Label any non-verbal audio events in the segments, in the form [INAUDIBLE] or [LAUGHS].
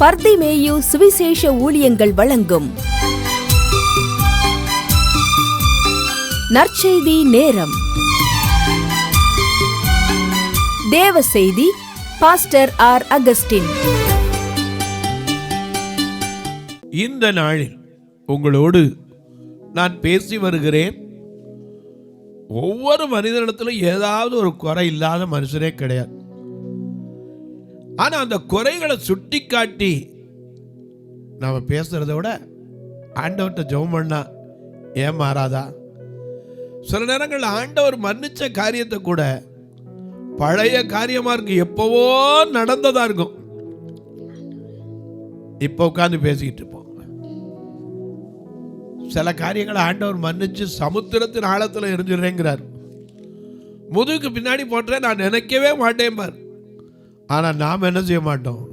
பர்திமேயு சுவிசேஷ ஊழியங்கள் வழங்கும். நற்செய்தி நேரம். தேவ செய்தி பாஸ்டர் ஆர் அகஸ்டின். இந்த நாளில் உங்களோடு நான் பேசி வருகிறேன். ஒவ்வொரு மனிதனிடத்திலும் ஏதாவது ஒரு குறை இல்லாத மனுஷரே கிடையாது. ஆனா அந்த குறைகளை சுட்டி காட்டி நாம பேசுறத விட ஆண்டவர்கிட்ட ஜெபம் பண்ணா ஏன் மாறாதா சில நேரங்களில் ஆண்டவர் மன்னிச்ச காரியத்தை கூட பழைய காரியமா இருக்கு எப்பவோ நடந்ததா இருக்கும். இப்போ உட்காந்து பேசிக்கிட்டு இருப்போம். சில காரியங்களை ஆண்டவர் மன்னிச்சு சமுத்திரத்தின் ஆழத்தில் எரிஞ்சிடுறேங்கிறார். முதுகுக்கு பின்னாடி போட்டேன் நான் நினைக்கவே மாட்டேன் பார். ஆனால் நாம் என்ன செய்ய மாட்டோம்?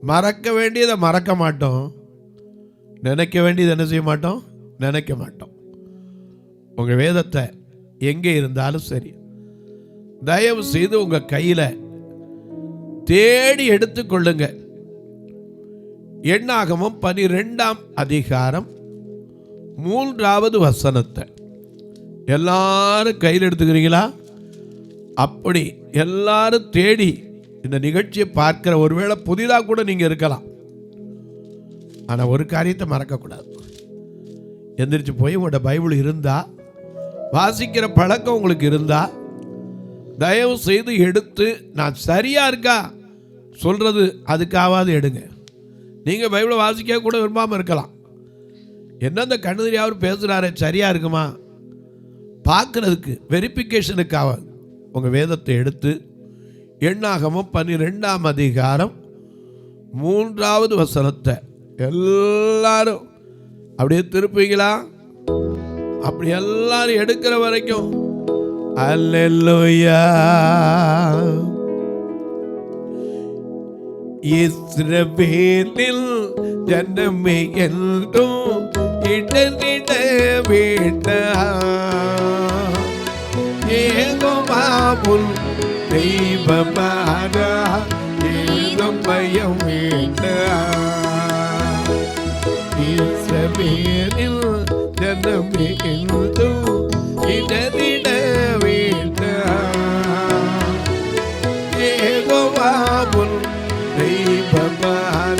மறக்க வேண்டியதை மறக்க மாட்டோம். நினைக்க வேண்டியதை என்ன செய்ய மாட்டோம்? நினைக்க மாட்டோம். உங்கள் வேதத்தை எங்கே இருந்தாலும் சரி தயவு செய்து உங்கள் கையில் தேடி எடுத்துக்கொள்ளுங்க எண்ணாகமும் பனிரெண்டாம் அதிகாரம் மூன்றாவது வசனத்தை. எல்லாரும் கையில் எடுத்துக்கிறீங்களா? அப்படி எல்லாரும் தேடி இந்த நிகழ்ச்சியை பார்க்கிற ஒருவேளை புதிதாக கூட நீங்கள் இருக்கலாம். ஆனால் ஒரு காரியத்தை மறக்கக்கூடாது. எந்திரிச்சு போய் உங்களோட பைபிள் இருந்தா வாசிக்கிற பழக்கம் உங்களுக்கு இருந்தா தயவு செய்து எடுத்து நான் சரியா இருக்கா? சொல்றது அதுக்காவது எடுங்க. நீங்க பைபிளை வாசிக்க கூட விரும்பாம இருக்கலாம். என்ன இந்த கண்ணுதிரியாவது அவர் பேசுறாரு? சரியா இருக்குமா? பார்க்கறதுக்கு வெரிஃபிகேஷனுக்காக உங்க வேதத்தை எடுத்து எண்ணாகமும் பன்னிரெண்டாம் அதிகாரம் மூன்றாவது வசனத்தை. எல்லாரும் அப்படியே திருப்பீங்களா அப்படி எல்லாரும் எடுக்கிற வரைக்கும் அல்லேலூயா. இஸ்ரவேலில் ஜனமே என்றும் இடனிட வேண்டாம். ஏகோமாவுல் தெய்வமானா ஏதும் பயம் வேண்டா இஸ்ரவேலில் ஜனமே என்றும் இடனிட வேண்டா ஏகோவாவுல் தெய்வமான ஏதும்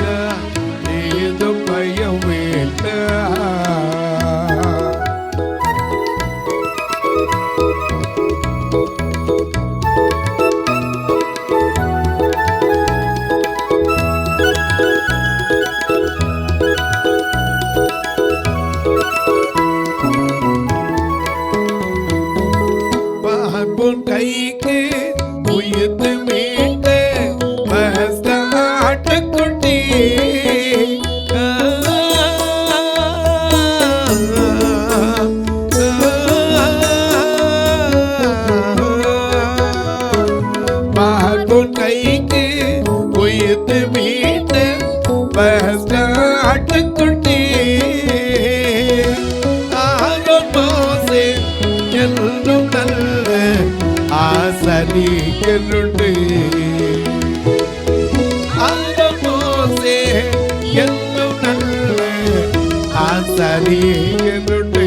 അറിയുന്നുണ്ട്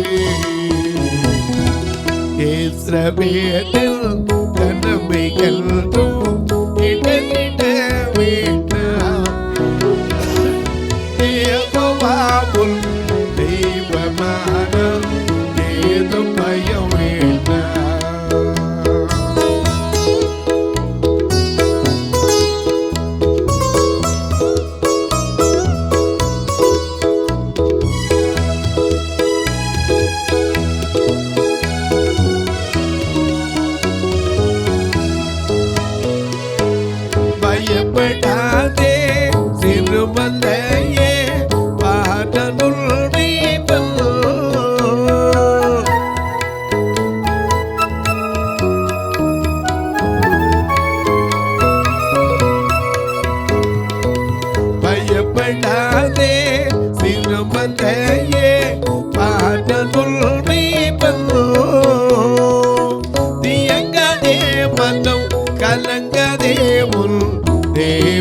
ശ്രമേറ്റിൽ തോ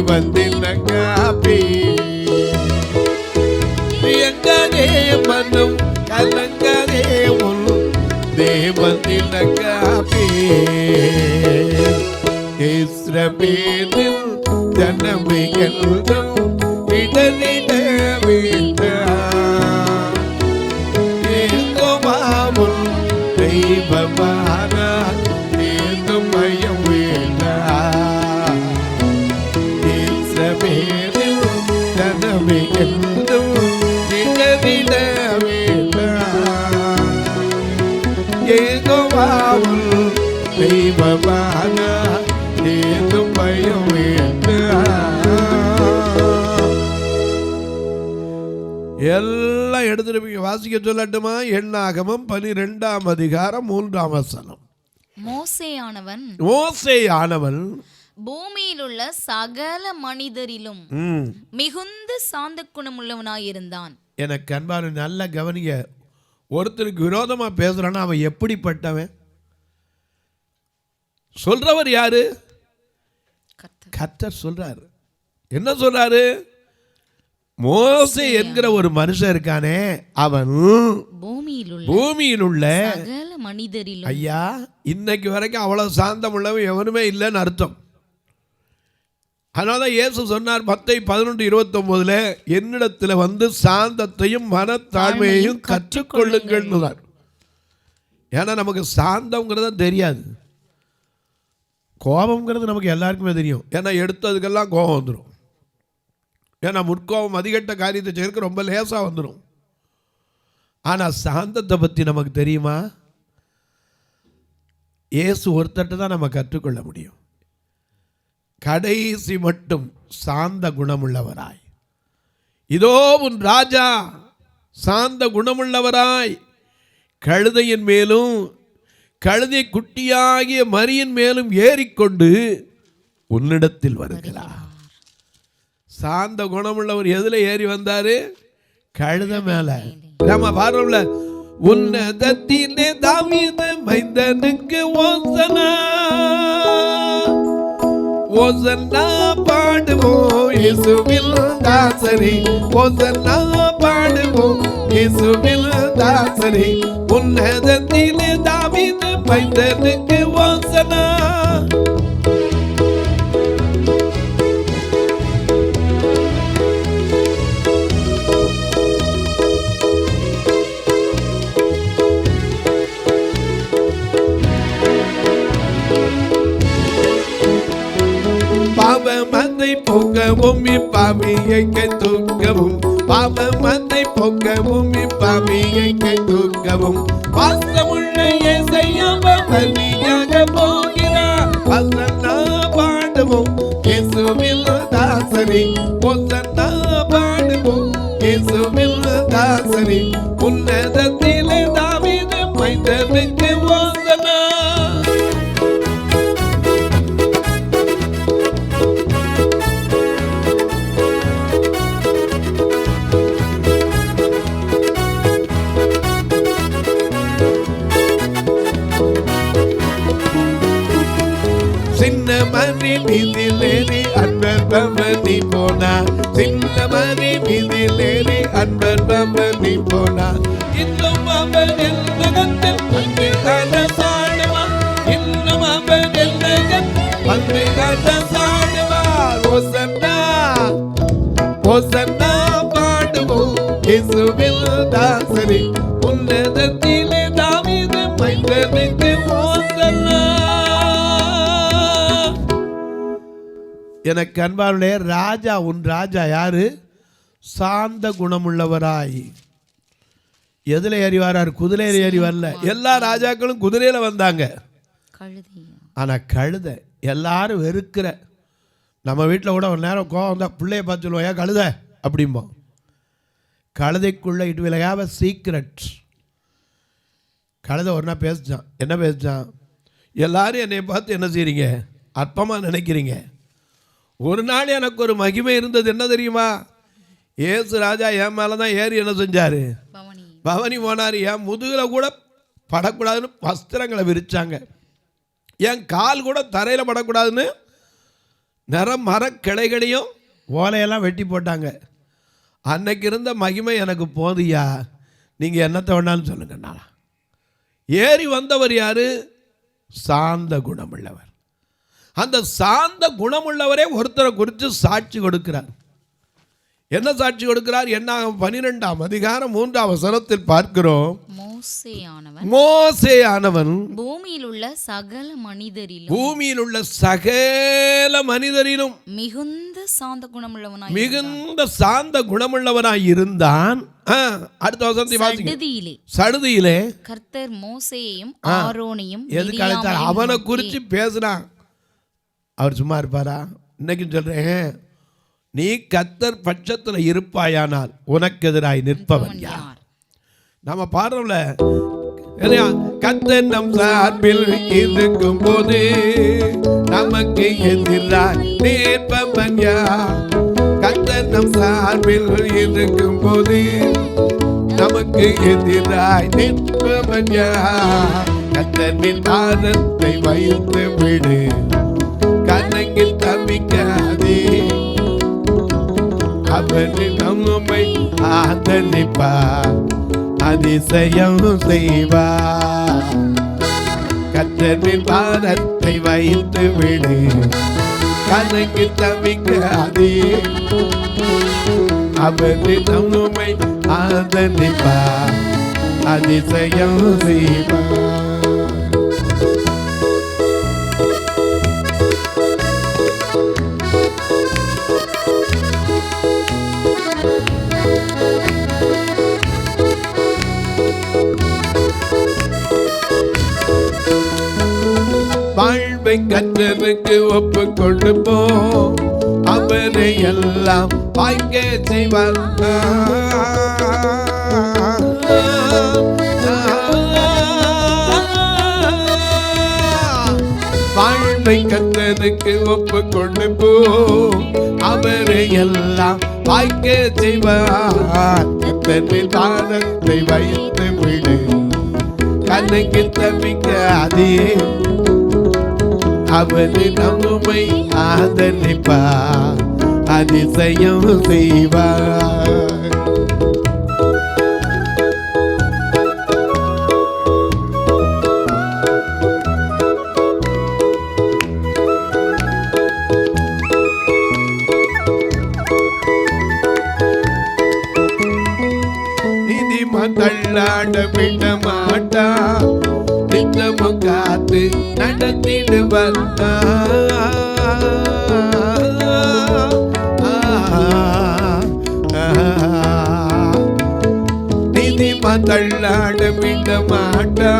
ಬಂದಿಲ್ಲಂಗಾಪಿ ಪ್ರಿಯಂಗನೇ ಮನು ಕಲಂಗನೇ ಮುನು ದೇವಂದಿಲ್ಲಂಗಾಪಿ இஸ்ரபேலில் ஜனமையல்கள் ஏகோவாவும் தெய்வமானார் ஏதும் பயம் எல்லாம் எடுத்துட்டு வாசிக்க சொல்லட்டுமா? எண்ணாகமம் பனிரெண்டாம் அதிகாரம் மூன்றாம் வசனம். மோசேயானவன் மோசே ஆனவன் பூமியிலுள்ள சகல மனிதரிலும் மிகுந்த சாந்த குணமுள்ளவனாயிருந்தான் எனக்கு அன்பான நல்ல கவனிங்க. ஒருத்தருக்கு விரோதமா பேசுறான்னா அவன் எப்படிப்பட்டவன்? சொல்றவர் யாரு. கர்த்தர். சொல்றாரு. என்ன சொல்றாரு? மோசே என்கிற ஒரு மனுஷன் இருக்கானே அவன் பூமியில் உள்ள சகல மனிதரிலும். ஐயா இன்னைக்கு வரைக்கும் அவ்வளவு சாந்தம் உள்ளவன் எவனுமே இல்லைன்னு அர்த்தம். அதனால தான் இயேசு சொன்னார் மத்தை பதினொன்று இருபத்தொம்போதுல என்னிடத்தில் வந்து சாந்தத்தையும் மனத்தாழ்மையையும் கற்றுக்கொள்ளுங்கள். ஏன்னா நமக்கு சாந்தம்ங்கிறது தெரியாது. கோபம்ங்கிறது நமக்கு எல்லாருக்குமே தெரியும். ஏன்னா எடுத்ததுக்கெல்லாம் கோபம் வந்துடும் ஏன்னா முற்கோபம் அதிகட்ட காரியத்தை செய்யறதுக்கு ரொம்ப லேசாக வந்துடும் ஆனால் சாந்தத்தை பற்றி நமக்கு தெரியுமா? இயேசு ஒருத்தட்ட தான் நம்ம கற்றுக்கொள்ள முடியும். கடைசி மட்டும் சாந்த குணமுள்ளவராய். இதோ உன் ராஜா சாந்த குணமுள்ளவராய். கழுதையின் மேலும் கழுதை குட்டியாகிய மரியின் மேலும் ஏறிக்கொண்டு உன்னிடத்தில் வருகிறார். சாந்த குணமுள்ளவர் எதில் ஏறி வந்தாரு? கழுத மேல. நம்ம பாருல உன்னதத்திலே தாவீது மைந்தனுக்கு ஓசனா. ஓசன்னா பாடுவோம். இயேசுவில் தாசரி ஓசன்னா பாடுவோம். இயேசுவில் தாசரி உன்னதத்தில் தாவீது மைந்தனுக்கு ஓசனா பாவமத்தை போக்கவும் இப்பாவியை கை தூக்கவும் பாவமத்தை போக்கவும் இப்பாவியை கை தூக்கவும் போகிறார். வசனா பாடுவோம் இயேசுவில் தாசரே. ஒசன்னா பாடுவோம் இயேசுவில் தாசரே. உன்னதத்திலே சின்னமணி சின்ன அன்பன் மீதிலேறி அன்பர் போனா. இன்னும் அவன் எல்லகத்தில் அன்பு சாடுவா இன்னும் அவன் எல்லகத்தில் அன்பு சாடுவா ஓசன்னா ஓசன்னா பாடுவோம். இசுவில் தாசரி எனக்கு அன்பாருடைய ராஜா உன் ராஜா யாரு? சாந்த குணமுள்ளவராய். எதுல ஏறி வரார் குதிரையில ஏறி வரல. எல்லா ராஜாக்களும் குதிரையில வந்தாங்க. கழுதையா? ஆனா கழுத எல்லாரும் வெறுக்கிற. நம்ம வீட்டில் கூட ஒரு நேரம் கோவம் வந்தால் பிள்ளைய பார்த்து சொல்லுவோம் ஏன் கழுத? அப்படிம்போம். கழுதைக்குள்ள இட் a சீக்ரெட் கழுதை ஒரு நாள் பேசிச்சான். என்ன பேசிச்சான்? எல்லாரும் என்னை பார்த்து என்ன செய்றீங்க? அற்பமாக நினைக்கிறீங்க. ஒரு நாள் எனக்கு ஒரு மகிமை இருந்தது. என்ன தெரியுமா? ஏசு ராஜா என் மேலே தான் ஏறி என்ன செஞ்சார்? பவனி. போனார். என் முதுகில் கூட படக்கூடாதுன்னு வஸ்திரங்களை விரிச்சாங்க. என் கால் கூட தரையில் படக்கூடாதுன்னு நிற மரக்கிளைகளையும் ஓலையெல்லாம் வெட்டி போட்டாங்க. அன்னைக்கு இருந்த மகிமை எனக்கு போதியா நீங்கள் என்னத்தை வேணாலும் சொல்லுங்க நானா. ஏறி வந்தவர் யாரு? சாந்த குணமுள்ளவர். அந்த சாந்த குணமுள்ளவரே ஒருத்தரை குறித்து சாட்சி கொடுக்கிறார். என்ன சாட்சி கொடுக்கிறார்? என்ன பனிரெண்டாம் அதிகாரம் மூன்றாம் வசனத்தில் பார்க்கிறோம். மோசேயானவன். பூமியில் உள்ள சகல மனிதரிலும். பூமியில் உள்ள சகல மனிதரிலும். மிகுந்த சாந்த குணமுள்ளவனாய் மிகுந்த சாந்த குணமுள்ளவனாய் இருந்தான். அடுத்த வசனத்தை சடுதியிலே. சடுதியிலே. கர்த்தர் மோசேயையும் ஆரோனையும் எதுக்கு அழைத்தார்? அவனை குறித்து பேசினான் அவர் சும்மா இருப்பாரா? இன்னைக்கு சொல்றேன் நீ கத்தர் பட்சத்தில் இருப்பாயானால் உனக்கு எதிராய் நிற்பவன் யார்? நம்ம பாடுறோம்ல? கர்த்தர் நம் சார்பில் இருக்கும் போது நமக்கு எதிராய் நிற்பவன் யார்? கர்த்தர் நம் சார்பில் இருக்கும் போது நமக்கு எதிராய் நிற்பவன் யார்? கர்த்தரின் பாதத்தை வைத்து விடு. கண்ணங்கில் தவிக்காதே. அவரு நம்மை ஆதரிப்பா அதிசயம் செய்வா கத்தரின் பாதத்தை வைத்து விடு கணக்கு தவிக்காதே. அவரு நம்மை ஆதரிப்பா அதிசயம் செய்வா அவரை கற்றனுக்கு ஒப்பு கொண்டு போ அவரை எல்லாம் வாங்க செய்வார். வாழ்வை கற்றனுக்கு ஒப்பு கொண்டு போ அவரை எல்லாம் வாய்க்க செய்வார். கத்தரின் பாதத்தை வைத்து விடு. கண்ணுக்கு தப்பிக்க அதே அவரு நம்மை ஆதரிப்பா அதிசயம் செய்வார். நீதிமான் தள்ளாட விட மாட்டா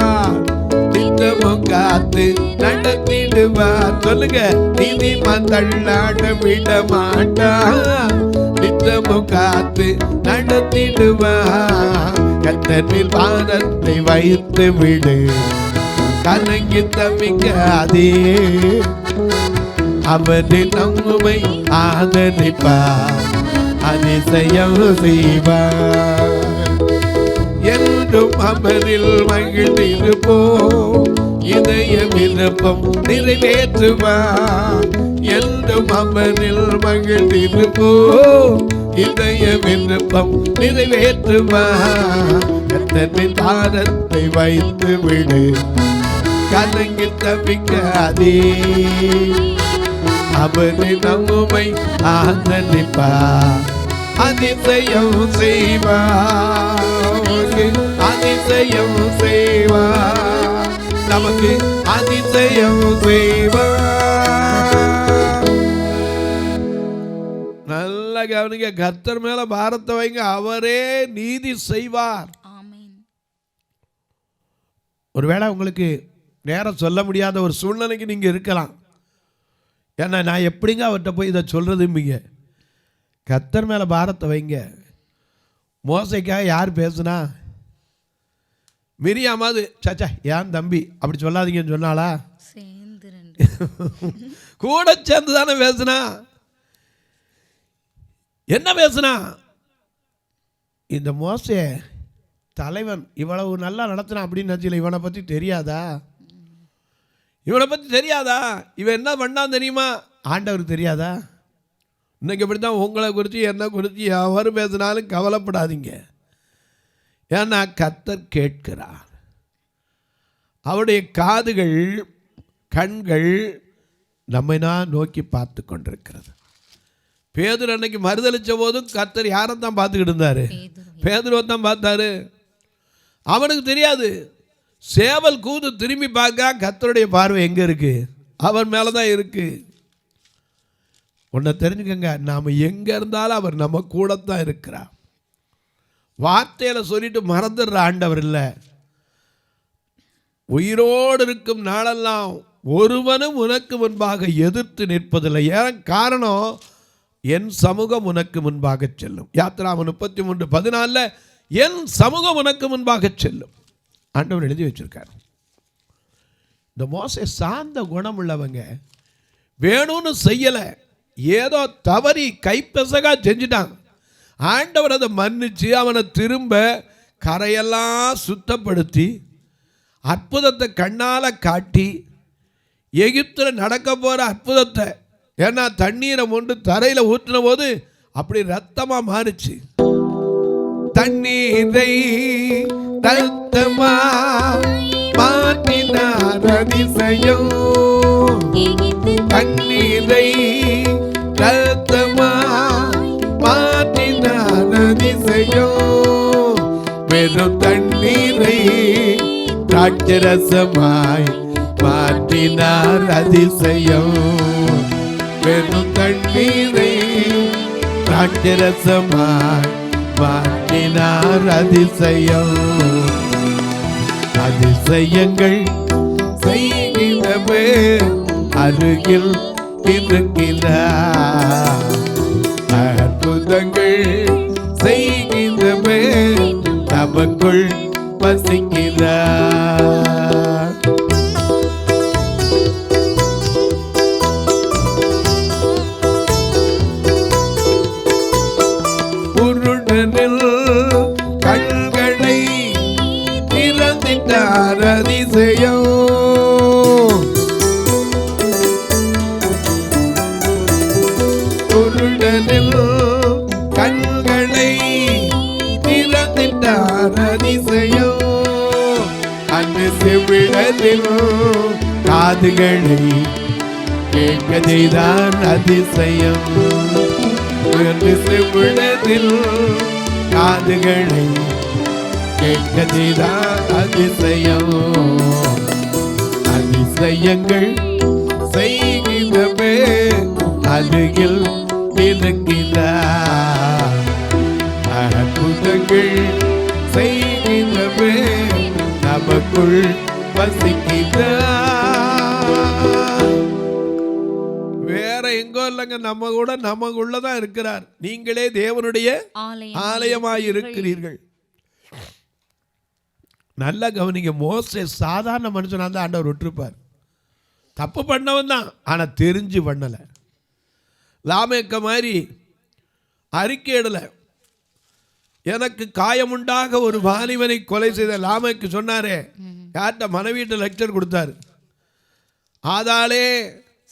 திட்டமும் காத்து நடத்திடுவார். சொல்லுங்க நீதிமான் தள்ளாட விட மாட்டா நித்தமும் காத்து நடத்திடுவார். கத்தனில் பாதத்தை வைத்து விடு. கலங்கி தவிக்காதே. அவரின் நம்மை ஆதரிப்பார். அதிசயம் செய்வார். என்றும் அமரில் மகிழ்ந்திருப்போம் இதய விருப்பம் நிறைவேற்றுவார் என்றும் அமரில் மகிழ்ந்திருப்போம் இதய விருப்பம் நிறைவேற்றுவார் கத்தரின் பாதத்தை வைத்து விடு. கலங்கி தவிக்காதே அவனை நம்மை ஆதரிப்பா அதிசயம் செய்வா அதிசயம் செய்வார் நமக்கு அதிசயம் செய்வார் நல்ல கவனிங்க கர்த்தர் மேல பாரத்தை வைங்க. அவரே நீதி செய்வார். ஒருவேளை உங்களுக்கு நேரம் சொல்ல முடியாத ஒரு சூழ்நிலைக்கு நீங்கள் இருக்கலாம். ஏன்னா நான் எப்படிங்க அவர்கிட்ட போய் இதை சொல்கிறதும்பீங்க கத்தர் மேலே பாரத்தை வைங்க. மோசைக்காக யார் பேசுனா? மிரியாமாவது சச்சா ஏன் தம்பி? அப்படி சொல்லாதீங்கன்னு சொன்னாளா? கூட சேர்ந்து [LAUGHS] தானே பேசுனா? என்ன பேசுனா? இந்த மோசே தலைவன் இவ்வளவு நல்லா நடத்தினான் அப்படின்னு நினச்சில இவனை பற்றி தெரியாதா? இவனை பற்றி தெரியாதா? இவன் என்ன பண்ணான் தெரியுமா? ஆண்டவருக்கு தெரியாதா? இன்னைக்கு இப்படி தான் உங்களை குறித்து என்ன குறித்து எவர் பேசினாலும் கவலைப்படாதீங்க. ஏன்னா கத்தர் கேட்கிறார். அவருடைய காதுகள் கண்கள் நம்மை நான் நோக்கி பார்த்து கொண்டிருக்கிறது. பேதர் அன்னைக்கு மறுதளிச்ச போதும் கத்தர் யாரை தான் பார்த்துக்கிட்டு இருந்தார்? பேதுரு பேதுருவை தான் பார்த்தாரு. அவனுக்கு தெரியாது. சேவல் கூது திரும்பி பார்க்க கத்தருடைய பார்வை எங்கே இருக்குது அவர் மேலே தான் இருக்குது உன்னை தெரிஞ்சுக்கங்க நாம் எங்கே இருந்தாலும் அவர் நம்ம கூட தான் இருக்கிறார். வார்த்தையில் சொல்லிட்டு மறந்துடுற ஆண்டவர் இல்லை. உயிரோடு இருக்கும் நாளெல்லாம் ஒருவனும் உனக்கு முன்பாக எதிர்த்து நிற்பதில்லை. ஏன் காரணம்? என் சமூகம் உனக்கு முன்பாக செல்லும். யாத்ராம முப்பத்தி மூன்று பதினாலில் என் சமூகம் உனக்கு முன்பாக செல்லும். ஆண்டவர் எழுதி வச்சிருக்கார். இந்த மோசை சார்ந்த குணம் உள்ளவங்க வேணும்னு செய்யலை. ஏதோ தவறி கைப்பெசகாக செஞ்சுட்டாங்க. ஆண்டவர் அதை மன்னிச்சு அவனை திரும்ப கரையெல்லாம் சுத்தப்படுத்தி அற்புதத்தை கண்ணால் காட்டி எகிப்தில் நடக்க போகிற அற்புதத்தை ஏன்னா தண்ணீரை கொண்டு தரையில் ஊற்றின போது அப்படி ரத்தமாக மாறுச்சு. தண்ணீரை ரத்தமா மாற்றினார் அதிசயம் தண்ணீரை ரத்தமா வெறும் தண்ணீரை திராட்சரசமாய் மாற்றினார் அதிசயம் வெறும் தண்ணீரை திராட்சரசமாய் மாற்றினார் அதிசயம் அதிசயங்கள் செய்கிறவே அருகில் இருக்கிறார் அற்புதங்கள் செய்கிறவே நமக்குள் வசிக்கிறார் காதுகளை கேட்க செய்தான் அதிசயம். என்று காதுகளை கேட்க செய்தான் அதிசயம். அதிசயங்கள் செய்கிறவே அருகில் இருக்கிறார் அற்புதங்கள் செய்கிறவே நமக்குள் வசிக்கிறார் இல்லைங்க நம்ம கூட நமக்குள்ள தான் இருக்கிறார். நீங்களே தேவனுடைய ஆலயம் ஆலயமாய் இருக்கிறீர்கள். நல்லா கவனிங்க மோசே சாதாரண மனுஷனா தான் ஆண்டவர் விட்டுருப்பார். தப்பு பண்ணவன் தான் ஆனால் தெரிஞ்சு பண்ணலை. லாமேக்க மாதிரி அறிக்கையிடலை எனக்கு காயமுண்டாக ஒரு வாலிபனை கொலை செய்த லாமேக்கு சொன்னாரே யார்கிட்ட மனைவிட்ட லெக்சர் கொடுத்தாரு? ஆதாளே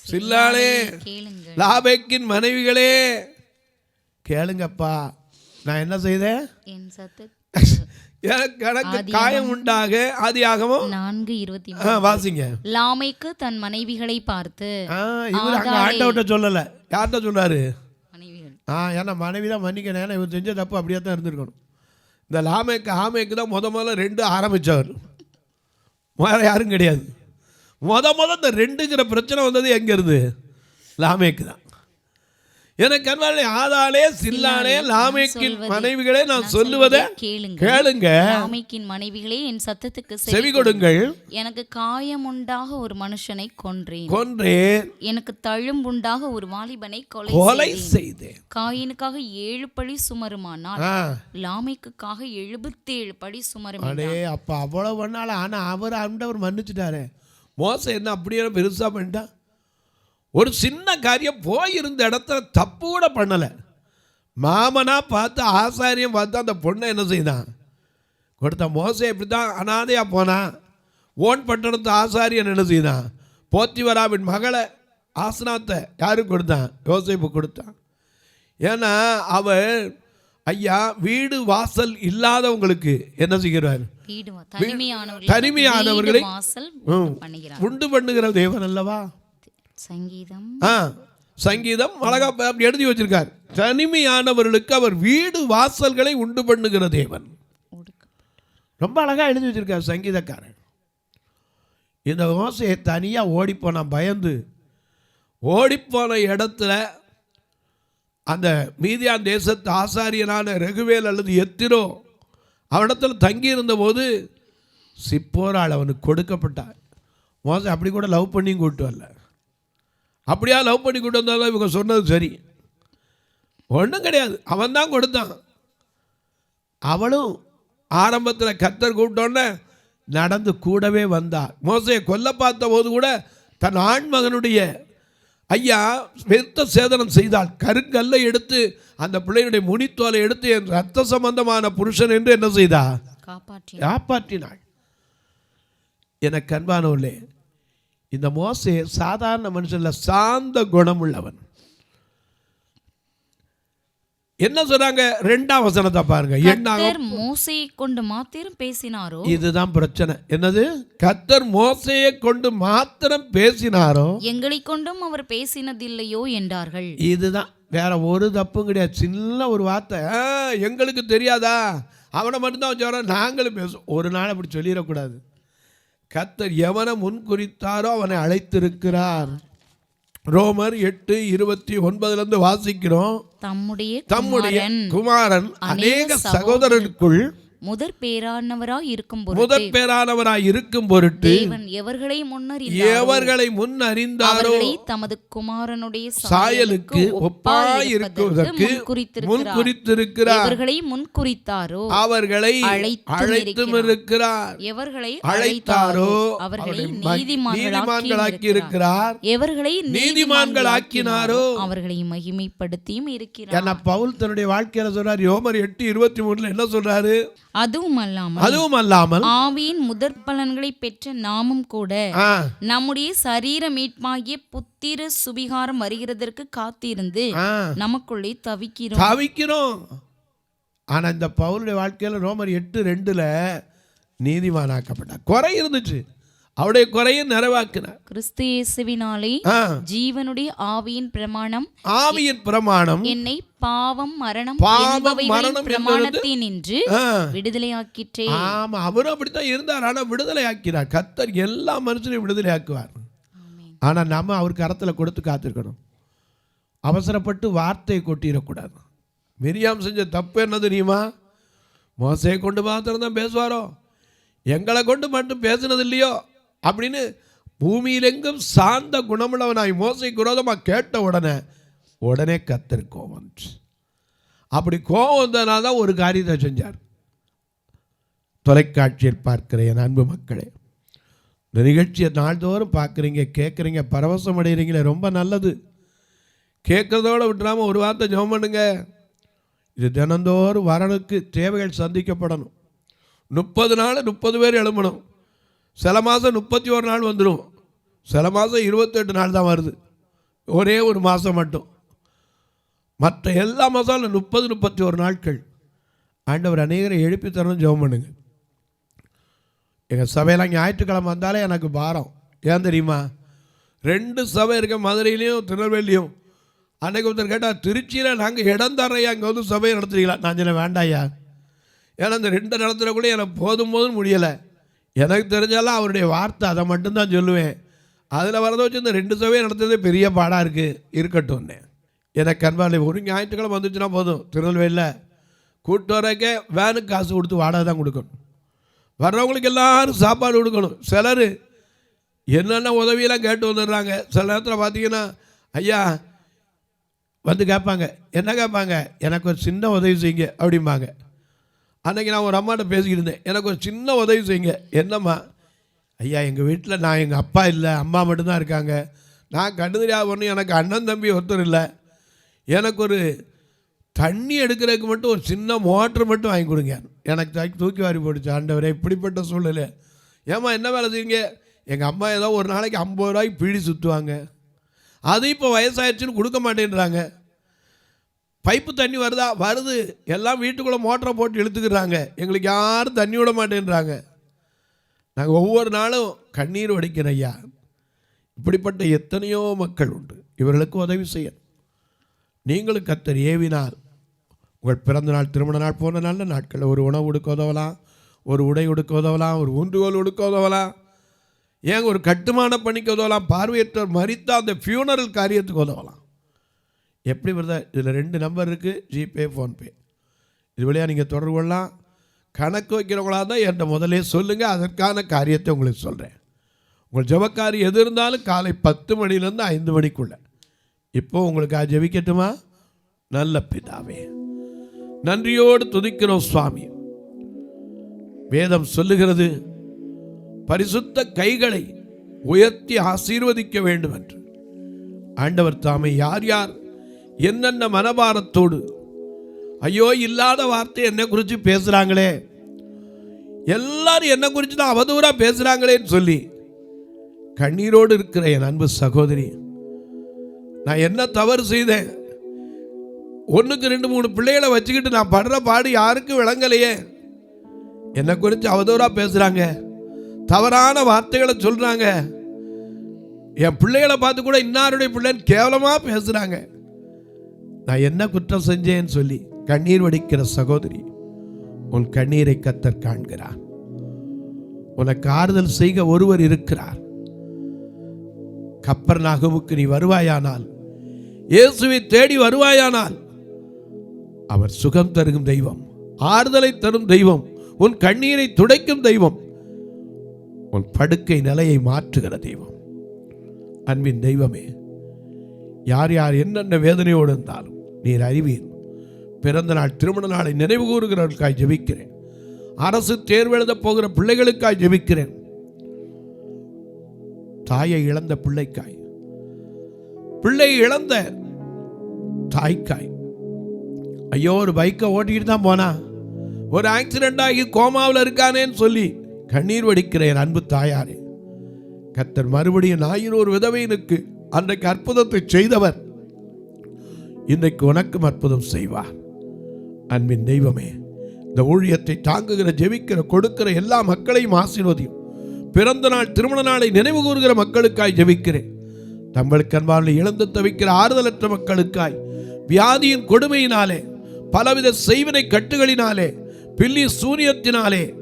சில்லாளே லாபேக்கின் மனைவிகளே. கேளுங்கப்பா நான் என்ன செய்தேன்? [LAUGHS] எனக்கு காயம் உண்டாக ஆதியாகமும்? நான்கு இருபத்தி வாசிங்க. லாமைக்கு தன் மனைவிகளை பார்த்து இவர் அங்க ஆண்டவர்கிட்ட சொல்லல. யார்கிட்ட சொன்னாரு? ஆ ஏன்னா மனைவி தான் மன்னிக்கணும். ஏன்னா இவர் செஞ்ச தப்பு அப்படியே தான் இருந்திருக்கணும். இந்த லாமேக்கு ஆமேக்கு தான் முத முதல்ல ரெண்டு ஆரம்பித்தவர் வேற யாரும் கிடையாது. முத முத இந்த ரெண்டுங்கிற பிரச்சனை வந்தது எங்க இருந்து லாமேக்கு தான். எனக்கு அன்பாலே ஆதாளே சில்லானே லாமேக்கின் மனைவிகளே நான் சொல்லுவதை கேளுங்க கேளுங்க. லாமைக்கின் மனைவிகளே என் சத்தத்துக்கு செவி கொடுங்கள். எனக்கு காயமுண்டாக ஒரு மனுஷனை கொன்றேன். கொன்றேன். எனக்கு தழும்புண்டாக ஒரு வாலிபனை கொலை கொலை செய்தேன். காயினுக்காக ஏழு பழி சுமருமானால் லாமைக்குக்காக எழுபத்தேழு பழி சுமரும் அடே அப்போ அவ்வளோ பண்ணாலும் ஆனால் அவர் ஆண்டவர் மன்னிச்சிட்டாரே. மோசம் என்ன அப்படியே பெருசாக பண்ணிட்டான் ஒரு சின்ன காரியம் போயிருந்த இடத்துல தப்பு கூட பண்ணலை. மாமனாக பார்த்து ஆசாரியம் பார்த்து அந்த பொண்ணை என்ன செய்தான்? கொடுத்த மோசம் எப்படி தான் அனாதையாக போனான் ஓன் பட்டணத்து ஆசாரியன் என்ன செய்தான்? போத்திவராவின் மகளை ஆசனாத்தை யாருக்கு கொடுத்தான்? யோசிப்பு கொடுத்தான். ஏன்னா அவள் ஐயா வீடு வாசல் இல்லாதவங்களுக்கு என்ன செய்கிறார்? தனிமையானவர்களை உண்டு பண்ணுகிற தேவன் அல்லவா? சங்கீதம். ஆ சங்கீதம் அழகா அப்படி எழுதி வச்சிருக்கார். தனிமையானவர்களுக்கு அவர் வீடு வாசல்களை உண்டு பண்ணுகிற தேவன். ரொம்ப அழகா எழுதி வச்சிருக்கார் சங்கீதக்காரன் இந்த ஓசையை தனியாக ஓடிப்போனான் பயந்து ஓடிப்போன இடத்துல அந்த மீதியான் தேசத்து ஆசாரியனான ரகுவேல் அல்லது எத்திரோ அவனிடத்தில் தங்கியிருந்த போது சிப்போரால் அவனுக்கு கொடுக்கப்பட்டார். மோசை அப்படி கூட லவ் பண்ணியும் கூட்டு வரல. அப்படியா லவ் பண்ணி கூட்டு வந்தாலும் இவங்க சொன்னது சரி. ஒன்றும் கிடையாது. அவன் தான் கொடுத்தான். அவளும் ஆரம்பத்தில் கத்தர் கூப்பிட்டோன்னே நடந்து கூடவே வந்தாள் மோசையை கொல்ல பார்த்த போது கூட தன் ஆண்மகனுடைய ஐயா வெத்த சேதனம் செய்தால் கருங்கல்லை எடுத்து அந்த பிள்ளையுடைய முனித்தோலை எடுத்து என் ரத்த சம்பந்தமான புருஷன் என்று என்ன செய்தா? காப்பாற்றி காப்பாற்றினாள். எனக்கு அன்பானவர்களே இந்த மோசே சாதாரண மனுஷன்ல சாந்த குணமுள்ளவன். என்ன சொன்னாங்க? ரெண்டாம் வசனத்தை பாருங்க. என்ன மோசையை கொண்டு மாத்திரம் பேசினாரோ? இதுதான் பிரச்சனை. என்னது? கத்தர் மோசையை கொண்டு மாத்திரம் பேசினாரோ? எங்களை கொண்டும் அவர் பேசினதில்லையோ என்றார்கள். இதுதான். வேற ஒரு தப்பும் கிடையாது. சின்ன ஒரு வார்த்தை. "ஆ, எங்களுக்கு தெரியாதா? அவனை மட்டும்தான் வச்சு நாங்களும் பேசுவோம் ஒரு நாள் அப்படி சொல்லிடக்கூடாது. கத்தர் எவனை முன்குறித்தாரோ அவனை அழைத்திருக்கிறார். ரோமர் எட்டு இருபத்தி ஒன்பதுலேருந்து வாசிக்கிறோம். தம்முடைய தம்முடைய குமாரன். அநேக சகோதரருக்குள் முதற் பேரானவராய் இருக்கும் பொருட்டு முதற் பேரானவராய் இருக்கும் பொருட்டு தேவன் எவர்களை முன்னர் எவர்களை முன் அறிந்தாரோ அவர்களை தமது குமாரனுடைய சாயலுக்கு ஒப்பாய் இருக்குவதற்கு முன் குறித்திருக்கிறார் எவர்களை முன் குறித்தாரோ அவர்களை அழைத்தும் இருக்கிறார். எவர்களை அழைத்தாரோ அவர்களை அவரை நீதிமான்களாக்கி இருக்கிறார் எவர்களை நீதிமான்களாக்கினாரோ அவர்களை மகிமைப்படுத்தியும் இருக்கிறார். பவுல் தன்னுடைய வாழ்க்கையில சொல்றார் யோமர் எட்டு இருபத்தி மூணுல என்ன சொல்றாரு? அதுவும் அல்லாமல் அதுவும் அல்லாமல் ஆவியின் முதற் பலன்களை பெற்ற நாமும் கூட நம்முடைய சரீர மீட்பாகிய புத்திர சுபிகாரம் வருகிறதற்கு காத்திருந்து நமக்குள்ளே தவிக்கிறோம். தவிக்கிறோம். ஆனா இந்த பவுலுடைய வாழ்க்கையில ரோமர் எட்டு ரெண்டுல நீதிமானாக்கப்பட்டார். குறை இருந்துச்சு. அவருடைய குறையை நிறைவாக்கினார். கிறிஸ்து இயேசுவினாலே ஜீவனுடைய ஆவியின் பிரமாணம். ஆவியின் பிரமாணம். என்னை பாவம் மரணம் பாவம், மரணம் பிரமாணத்தினின்று ஆ, விடுதலையாக்கிற்றே. ஆமா அவரும் அப்படித்தான் இருந்தார். ஆனா விடுதலை ஆக்கிறார் கத்தர் எல்லா மனுஷனையும் விடுதலை ஆக்குவார் ஆனா நாம அவர் கரத்துல கொடுத்து காத்திருக்கணும். அவசரப்பட்டு வார்த்தையை கொட்டிடக்கூடாது. மிரியாம் செஞ்ச தப்பு என்ன தெரியுமா? மோசையை கொண்டு மாத்திரம் தான் பேசுவாரோ? எங்களை கொண்டு மட்டும் பேசுனது இல்லையோ? அப்படின்னு பூமியிலெங்கும் சார்ந்த குணமுள்ளவனாய் மோசைக்கு விரோதமாக கேட்ட உடனே உடனே கத்தர் கோவம் அப்படி கோவம் வந்ததுனால தான் ஒரு காரியத்தை செஞ்சார். தொலைக்காட்சியில் பார்க்கிற என் அன்பு மக்களே இந்த நிகழ்ச்சியை நாள்தோறும் பார்க்குறீங்க கேட்குறீங்க பரவசம் அடைகிறீங்களே ரொம்ப நல்லது. கேட்குறதோட விட்டுறாமல் ஒரு வார்த்தை ஜெபம் பண்ணுங்க. இது தினந்தோறும் வரனுக்கு தேவைகள் சந்திக்கப்படணும். முப்பது நாள் முப்பது பேர் எழும்பணும். சில மாதம் முப்பத்தி ஒரு நாள் வந்துடும் சில மாதம் இருபத்தெட்டு நாள் தான் வருது. ஒரே ஒரு மாதம் மட்டும். மற்ற எல்லா மாதம் முப்பது முப்பத்தி ஒரு நாட்கள். ஆண்டவர் அநேகரை எழுப்பி தரணும் ஜெபம் பண்ணுங்க. எங்கள் சபையெல்லாம் ஞாயிற்றுக்கிழமை வந்தாலே எனக்கு பாரம். ஏன் தெரியுமா? ரெண்டு சபை இருக்க மதுரையிலையும் திருநெல்வேலியும். அன்றைக்கு ஒருத்தர் கேட்டால் திருச்சியில் நாங்கள் இடம் தரையா அங்கே வந்து சபையை நடத்துறீங்களா? நான் சொன்னேன் வேண்டாயா ஏன்னா இந்த ரெண்டு நடத்துகிற கூட எனக்கு போதும் போதும் முடியலை. எனக்கு தெரிஞ்சாலும் அவருடைய வார்த்தை அதை மட்டும்தான் சொல்லுவேன். அதில் வரதை வச்சு இந்த ரெண்டு சபையை நடத்துறது பெரிய பாடாக இருக்குது இருக்கட்டும்னு. எனக்கு கண்பாடு ஒரு ஞாயிற்றுக்கிழமை வந்துச்சுன்னா போதும். திருநெல்வேலியில் கூட்டு வரக்கே வேனுக்கு காசு கொடுத்து வாடகை தான் கொடுக்கணும். வர்றவங்களுக்கு எல்லாரும் சாப்பாடு கொடுக்கணும். சிலர் என்னென்ன உதவியெல்லாம் கேட்டு வந்துடுறாங்க. சில நேரத்தில் பார்த்தீங்கன்னா ஐயா வந்து கேட்பாங்க. என்ன கேட்பாங்க? எனக்கு ஒரு சின்ன உதவி செய்யுங்க. அப்படிம்பாங்க. அன்றைக்கி நான் ஒரு அம்மாட்ட பேசிக்கிட்டு இருந்தேன். எனக்கு ஒரு சின்ன உதவி செய்யுங்க. என்னம்மா? ஐயா எங்கள் வீட்டில் நான் எங்கள் அப்பா இல்லை. அம்மா மட்டும்தான் இருக்காங்க. நான் கண்டு ஒன்று எனக்கு அண்ணன் தம்பி ஒருத்தர் இல்லை. எனக்கு ஒரு தண்ணி எடுக்கிறதுக்கு மட்டும் ஒரு சின்ன மோட்ரு மட்டும் வாங்கி கொடுங்க. எனக்கு தூக்கி தூக்கி வாரி போடுச்சு ஆண்டவரே இப்படிப்பட்ட சூழ்நிலை. ஏம்மா என்ன வேலை செய்யுங்க எங்கள் அம்மா ஏதோ ஒரு நாளைக்கு ஐம்பது ரூபாய்க்கு பீடி சுற்றுவாங்க அது இப்போ வயசாயிடுச்சுன்னு கொடுக்க மாட்டேன்றாங்க. பைப்பு தண்ணி வருதா? வருது. எல்லாம் வீட்டுக்குள்ளே மோட்டரை போட்டு இழுத்துக்கிறாங்க. எங்களுக்கு யாரும் தண்ணி விட மாட்டேன்றாங்க. நாங்கள் ஒவ்வொரு நாளும் கண்ணீர் வடிக்கிறோம் ஐயா. இப்படிப்பட்ட எத்தனையோ மக்கள் உண்டு. இவர்களுக்கு உதவி செய்ய நீங்களும் கத்தர் ஏவினால் உங்கள் பிறந்த நாள் திருமண நாள் போன நல்ல நாட்களில் ஒரு உணவு உடுக்க உதவலாம் ஒரு உடை உடுக்க உதவலாம் ஒரு ஊன்றுகோல் உடுக்க உதவலாம். ஏன் ஒரு கட்டுமான பணிக்கு உதவலாம். பார்வையற்ற மறித்த அந்த ஃபியூனரல் காரியத்துக்கு உதவலாம். எப்படி வருதா? இதில் ரெண்டு நம்பர் இருக்குது ஜிபே ஃபோன்பே இது வழியாக நீங்கள் தொடர்பு கொள்ளலாம். கணக்கு வைக்கிறவங்களா தான் என்கிட்ட முதலே சொல்லுங்கள் அதற்கான காரியத்தை உங்களுக்கு சொல்கிறேன் உங்கள் ஜெபக்காரி எது இருந்தாலும் காலை பத்து மணிலேருந்து ஐந்து மணிக்குள்ளே. இப்போ உங்களுக்கு ஜெபிக்கட்டுமா? நல்ல பிதாவே. நன்றியோடு துதிக்கிறோம் சுவாமி. வேதம் சொல்லுகிறது பரிசுத்த கைகளை உயர்த்தி ஆசீர்வதிக்க வேண்டும் என்று ஆண்டவர் தாமே யார் யார்? என்னென்ன மனபாரத்தோடு? ஐயோ இல்லாத வார்த்தை என்னை குறித்து பேசுகிறாங்களே எல்லாரும் என்னை குறித்து தான் அவதூறாக பேசுகிறாங்களேன்னு சொல்லி கண்ணீரோடு இருக்கிற என் அன்பு சகோதரி நான் என்ன தவறு செய்தேன்? ஒன்றுக்கு ரெண்டு மூணு பிள்ளைகளை வச்சுக்கிட்டு நான் படுற பாடு யாருக்கும் விளங்கலையே. என்னை குறித்து அவதூறாக பேசுகிறாங்க தவறான வார்த்தைகளை சொல்கிறாங்க என் பிள்ளைகளை பார்த்து கூட இன்னாருடைய பிள்ளைன்னு கேவலமாக பேசுகிறாங்க நான் என்ன குற்றம் செஞ்சேன்னு சொல்லி கண்ணீர் வடிக்கிற சகோதரி உன் கண்ணீரை கத்தர் காண்கிறார். உனக்கு ஆறுதல் செய்க ஒருவர் இருக்கிறார். கப்பர் நாகவுக்கு நீ வருவாயானால் இயேசுவை தேடி வருவாயானால் அவர் சுகம் தருகும் தெய்வம் ஆறுதலை தரும் தெய்வம் உன் கண்ணீரை துடைக்கும் தெய்வம் உன் படுக்கை நிலையை மாற்றுகிற தெய்வம். அன்பின் தெய்வமே யார் யார் என்னென்ன வேதனையோடு இருந்தாலும் நீர் அறிவீர். பிறந்த நாள் திருமண நாளை நினைவு கூறுகிறவர்களுக்காய் ஜெபிக்கிறேன். அரசு தேர்வு எழுதப் போகிற பிள்ளைகளுக்காய் ஜெபிக்கிறேன். தாயை இழந்த பிள்ளைக்காய். பிள்ளை இழந்த தாய்க்காய். ஐயோ ஒரு பைக்கை ஓட்டிக்கிட்டு தான் போனா. ஒரு ஆக்சிடென்ட் ஆகி கோமாவில் இருக்கானேன்னு சொல்லி கண்ணீர் வடிக்கிறேன் அன்பு தாயாரே. கத்தர் மறுபடியும் ஞாயிறு ஒரு விதவையினுக்கு அன்றைக்கு அற்புதத்தை செய்தவர். இன்றைக்கு உனக்கும் அற்புதம் செய்வார் அன்பின் தெய்வமே இந்த ஊழியத்தை தாங்குகிற ஜெபிக்கிற கொடுக்கிற எல்லா மக்களையும் ஆசீர்வதியும். பிறந்த நாள் திருமண நாளை நினைவு கூறுகிற மக்களுக்காய் ஜெபிக்கிறேன். தங்களுக்கு அன்பார்களை இழந்து தவிக்கிற ஆறுதலற்ற மக்களுக்காய் வியாதியின் கொடுமையினாலே பலவித செய்வினை கட்டுகளினாலே பில்லி சூனியத்தினாலே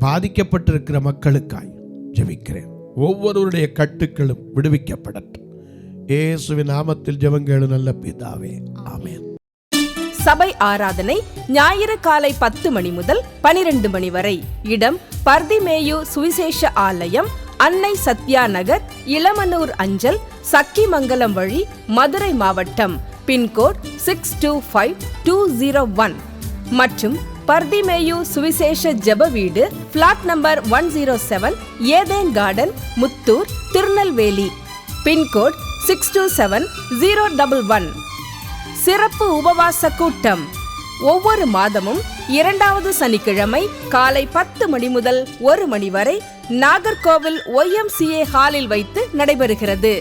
பாதிக்கப்பட்டிருக்கிற மக்களுக்காய் ஜெபிக்கிறேன். ஒவ்வொருவருடைய கட்டுக்களும் விடுவிக்கப்படட்டும். இயேசுவின் நாமத்தில் ஜெபங்கேளு நல்ல பிதாவே. ஆமேன். சபை ஆராதனை ஞாயிறு காலை பத்து மணி முதல் பனிரெண்டு மணி வரை. இடம் பர்திமேயு சுவிசேஷ ஆலயம் அன்னை சத்யா நகர் இளமனூர் அஞ்சல் சக்கிமங்கலம் வழி மதுரை மாவட்டம். Pincode six two five two zero one. மற்றும் பர்திமேயு சுவிசேஷ ஜெப வீடு plot number one zero seven Eden garden Muthur Tirunelveli. Pincode six two seven zero double one. சிறப்பு உபவாச கூட்டம். ஒவ்வொரு மாதமும் இரண்டாவது சனிக்கிழமை காலை பத்து மணி முதல் ஒரு மணி வரை நாகர்கோவில் ஒய்எம்சிஏ ஹாலில் வைத்து நடைபெறுகிறது.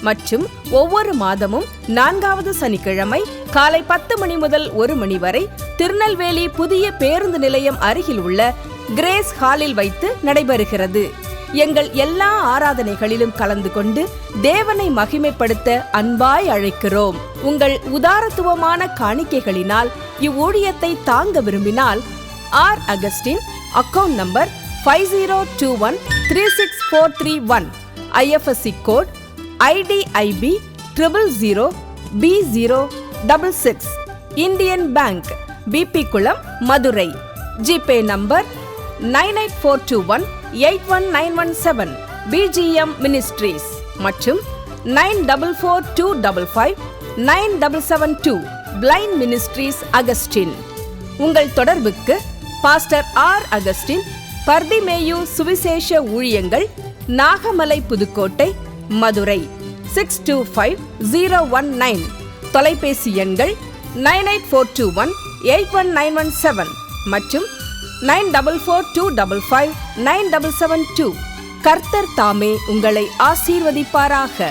மற்றும் ஒவ்வொரு மாதமும் நான்காவது சனிக்கிழமை காலை பத்து மணி முதல் ஒரு மணி வரை திருநெல்வேலி புதிய பேருந்து நிலையம் அருகில் உள்ள கிரேஸ் ஹாலில் வைத்து நடைபெறுகிறது. எங்கள் எல்லா ஆராதனைகளிலும் கலந்து கொண்டு தேவனை மகிமைப்படுத்த அன்பாய் அழைக்கிறோம். உங்கள் உதாரத்துவமான காணிக்கைகளினால் இவ்வூழியத்தை தாங்க விரும்பினால் R Augustine account number five zero two one three six four three one IFSC code IDIB triple zero B zero double six Indian bank BB Kulam Madurai. GPay number nine eight four two one eight one nine one seven BGM ministries மற்றும் nine double four two double five nine double seven two blind ministries Augustine உங்கள் தொடர்புக்கு pastor R Augustine Bartimaeus சுவிசேஷ ஊழியங்கள் Nagamalai Pudukkottai Madurai six two five zero one nine தொலைபேசி எண்கள் nine eight four two one eight one nine one seven மற்றும் nine double four two double five nine double seven two கர்த்தர் தாமே உங்களை ஆசீர்வதிப்பாராக.